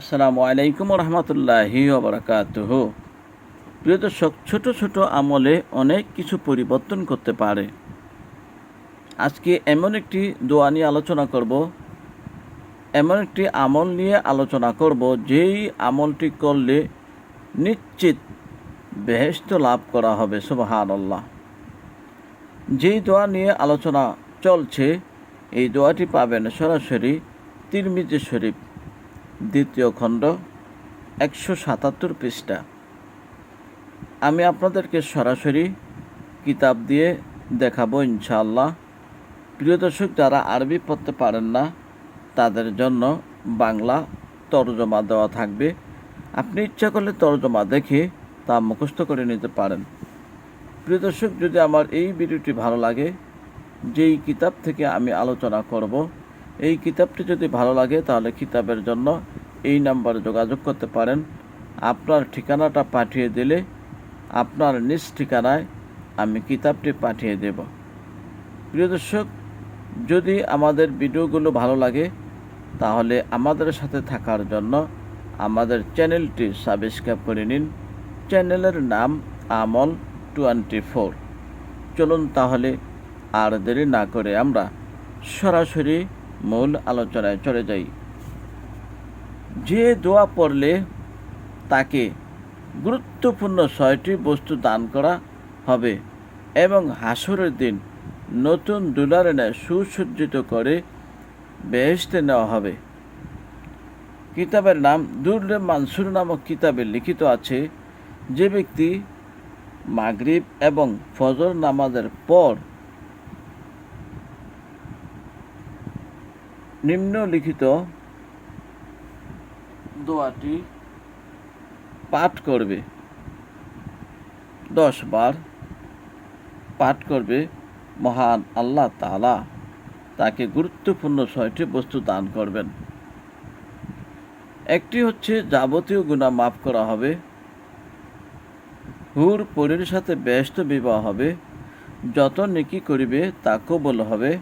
আসসালামু আলাইকুম রহমতুল্লাহি প্রিয় দর্শক, ছোট ছোট আমলে অনেক কিছু পরিবর্তন করতে পারে। আজকে এমন একটি দোয়া নিয়ে আলোচনা করব। এমন একটি আমল নিয়ে আলোচনা করব, যেই আমলটি করলে নিশ্চিত বেহেস্ত লাভ করা হবে সুবাহান আল্লাহ যেই দোয়া নিয়ে আলোচনা চলছে, এই দোয়াটি পাবেন সরাসরি তিরমিজি শরীফ দ্বিতীয় খণ্ড, একশো সাতাত্তর পৃষ্ঠা। আমি আপনাদেরকে সরাসরি কিতাব দিয়ে দেখাবো ইনশাআল্লাহ। প্রিয় দর্শক, যারা আরবি পড়তে পারেন না, তাদের জন্য বাংলা তর্জমা দেওয়া থাকবে। আপনি ইচ্ছা করলে তর্জমা দেখে তা মুখস্থ করে নিতে পারেন। প্রিয় দর্শক, যদি আমার এই ভিডিওটি ভালো লাগে, যেই কিতাব থেকে আমি আলোচনা করব এই কিতাবটি যদি ভালো লাগে, তাহলে কিতাবের জন্য এই নাম্বারে যোগাযোগ করতে পারেন। আপনার ঠিকানাটা পাঠিয়ে দিলে, আপনার নিজ ঠিকানায় আমি কিতাবটি পাঠিয়ে দেব। প্রিয় দর্শক, যদি আমাদের ভিডিওগুলো ভালো লাগে, তাহলে আমাদের সাথে থাকার জন্য আমাদের চ্যানেলটি সাবস্ক্রাইব করে নিন। চ্যানেলের নাম আমল টোয়েন্টি ফোর। চলুন তাহলে আর দেরি না করে আমরা সরাসরি মূল আলোচনায় চলে যাই। যে দোয়া পড়লে তাকে গুরুত্বপূর্ণ ছয়টি বস্তু দান করা হবে এবং হাসরের দিন নতুন দুলার সুসজ্জিত করে বেহেস্তে নেওয়া হবে। কিতাবের নাম দুর্লে মানসুর নামক কিতাবে লিখিত আছে, যে ব্যক্তি মাগরিব এবং ফজর নামাজের পর নিম্নলিখিত দোয়াটি পাঠ করবে। দশ বার পাঠ করবে মহান আল্লাহ তালা তাকে গুরুত্বপূর্ণ ছয়টি বস্তু দান করবেন। একটি হচ্ছে যাবতীয় গুণা মাফ করা হবে। হুর পরের সাথে ব্যস্ত বিবাহ হবে। যত নেকি করিবে তা কবল হবে।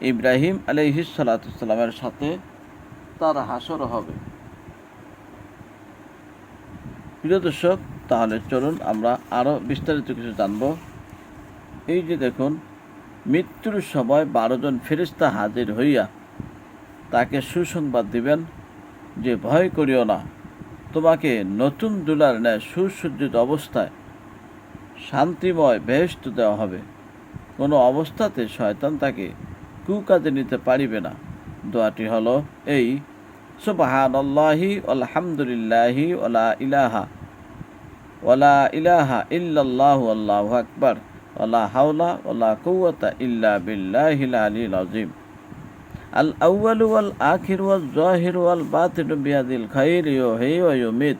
ইব্রাহিম আলাইহিস সালাতামের সাথে তার হাসর হবে। প্রিয় দর্শক, তাহলে চলুন আমরা আরও বিস্তারিত কিছু জানব। এই যে দেখুন, মৃত্যুর সময় বারো জন ফেরিস্তা হাজির হইয়া তাকে সুসংবাদ দিবেন যে, ভয় করিও না, তোমাকে নতুন দুলার ন্যায় সুসজ্জিত অবস্থায় শান্তিময় বেহেস্ত দেওয়া হবে। কোনো অবস্থাতে শয়তান তাকে কুকাজে নিতে পারিবে না। দোয়াটি হলো এই সুবাহান আল্লাহি আলহামদুলিল্লাহি ওলা ইলাহা ওলা ইলাহা ইল্লাল্লাহ আল্লাহু আকবার ওলা হাওলা ওলা কুওয়াতা ইল্লা বিল্লাহিল আলিল আযীম। আল আউয়াল ওয়াল আখির ওয়াল জাহির ওয়াল বাতিন বিয়াদিল খাইর, ইউহি ওয়া ইউমিত,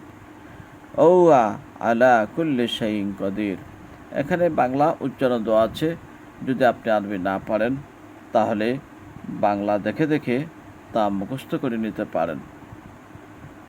ওয়া আলা কুল্লি শাইইন কদির। এখানে বাংলা উচ্চারণ দেওয়া আছে, যদি আপনি আরবি না পারেন। তাহলে বাংলা দেখে দেখে তা মুখস্থ করে নিতে পারেন।